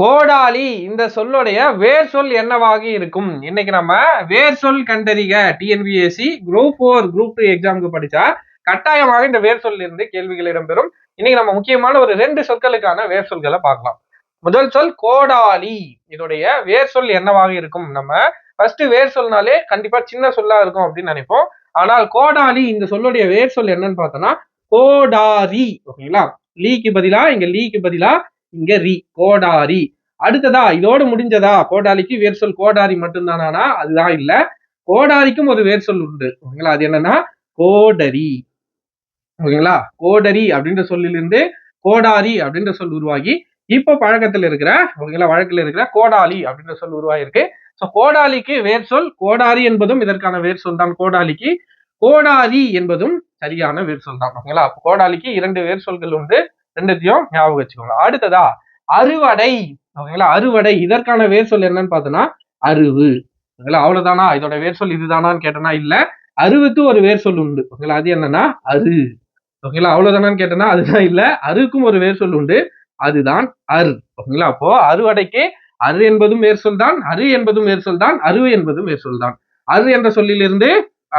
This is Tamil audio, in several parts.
கோடாலி இந்த சொல்லுடைய வேர் சொல் என்னவாகி இருக்கும்? இன்னைக்கு நம்ம வேர் சொல் கண்டறிக. TNPSC group four group two எக்ஸாமுக்கு படிச்சா கட்டாயமாக இந்த வேர் சொல்ல இருந்து கேள்விகள் இடம்பெறும். இன்னைக்கு நம்ம முக்கியமான ஒரு ரெண்டு சொற்களுக்கான வேர் சொல்களை பார்க்கலாம். முதல் சொல் கோடாலி. இதோடைய வேர் சொல் என்னவாக இருக்கும்? நம்ம ஃபர்ஸ்ட் வேர் சொல்னாலே கண்டிப்பா சின்ன சொல்லா இருக்கும் அப்படின்னு நினைப்போம். ஆனால் கோடாலி இந்த சொல்லுடைய வேர் சொல் என்னன்னு பார்த்தோம்னா கோடாரி. ஓகேங்களா? லீக்கு பதிலா இங்க லீக்கு பதிலா இங்க ரி கோடாரி. அடுத்ததா இதோடு முடிஞ்சதா? கோடாலிக்கு வேர் சொல் கோடாரி மட்டும்தானா அதுதான் இல்ல. கோடாரிக்கும் ஒரு வேர் சொல் உண்டு. ஓகேங்களா? அது என்னன்னா கோடரி. ஓகேங்களா? கோடரி அப்படின்ற சொல்லிலிருந்து கோடாரி அப்படின்ற சொல் உருவாகி இப்போ பழக்கத்தில் இருக்கிற ஓகேங்களா? வழக்கில் இருக்கிற கோடாலி அப்படின்ற சொல் உருவாயிருக்கு. ஸோ கோடாலிக்கு வேர் சொல் கோடாரி என்பதும் இதற்கான வேர் சொல் தான். கோடாலிக்கு கோடாரி என்பதும் சரியான வேர் சொல் தான். ஓகேங்களா? கோடாலிக்கு இரண்டு வேர் சொல்கள் உண்டு. ரெண்டுத்தையும் ஞாபகம் வச்சுக்கோங்க. அடுத்ததா அறுவடை. ஓகேங்களா? அறுவடை. இதற்கான வேர் சொல் என்னன்னு பார்த்தோம்னா அருவு ஓகேங்களா? அவ்வளவுதானா? இதோட வேர் சொல் இதுதானான்னு கேட்டனா இல்ல. அருவுக்கு ஒரு வேர் சொல் உண்டு. ஓகேங்களா? அது என்னன்னா அரு ஓகேங்களா? அவ்வளவுதானான்னு கேட்டனா அதுதான் இல்ல. அருக்கும் ஒரு வேர் சொல் உண்டு. அதுதான் அரு ஓகேங்களா? அப்போ அறுவடைக்கு அரு என்பதும் வேர் சொல் தான் அரு என்பதும் வேர் சொல் தான் அருவு என்பதும் வேர் சொல் தான். அரு என்ற சொல்லிலிருந்து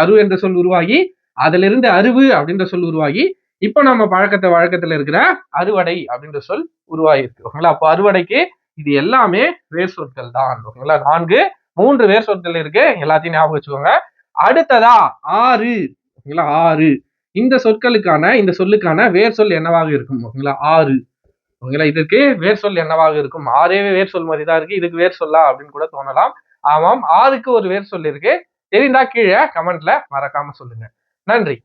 அரு என்ற சொல் உருவாகி அதிலிருந்து அருவு அப்படின்ற சொல் உருவாகி இப்போ நம்ம பழக்கத்தை வழக்கத்துல இருக்கிற அறுவடை அப்படின்ற சொல் உருவாகிருக்கு ஓகேங்களா? அப்போ அறுவடைக்கு இது எல்லாமே வேர் சொற்கள் தான். ஓகேங்களா? நான்கு மூன்று வேர் சொற்கள் இருக்கு. எல்லாத்தையும் ஞாபகம் வச்சுக்கோங்க. அடுத்ததா ஆறு. ஓகேங்களா? ஆறு. இந்த சொற்களுக்கான இந்த சொல்லுக்கான வேர் சொல் என்னவாக இருக்கும்? ஓகேங்களா? ஆறு. ஓகேங்களா? இதற்கு வேர் சொல் என்னவாக இருக்கும்? ஆறே வேர் சொல் மாதிரி தான் இருக்கு. இதுக்கு வேர் சொல்லா அப்படின்னு கூட தோணலாம். ஆமாம் ஆறுக்கு ஒரு வேர் சொல் இருக்கு. தெரிந்தா கீழே கமெண்ட்ல மறக்காம சொல்லுங்க. நன்றி.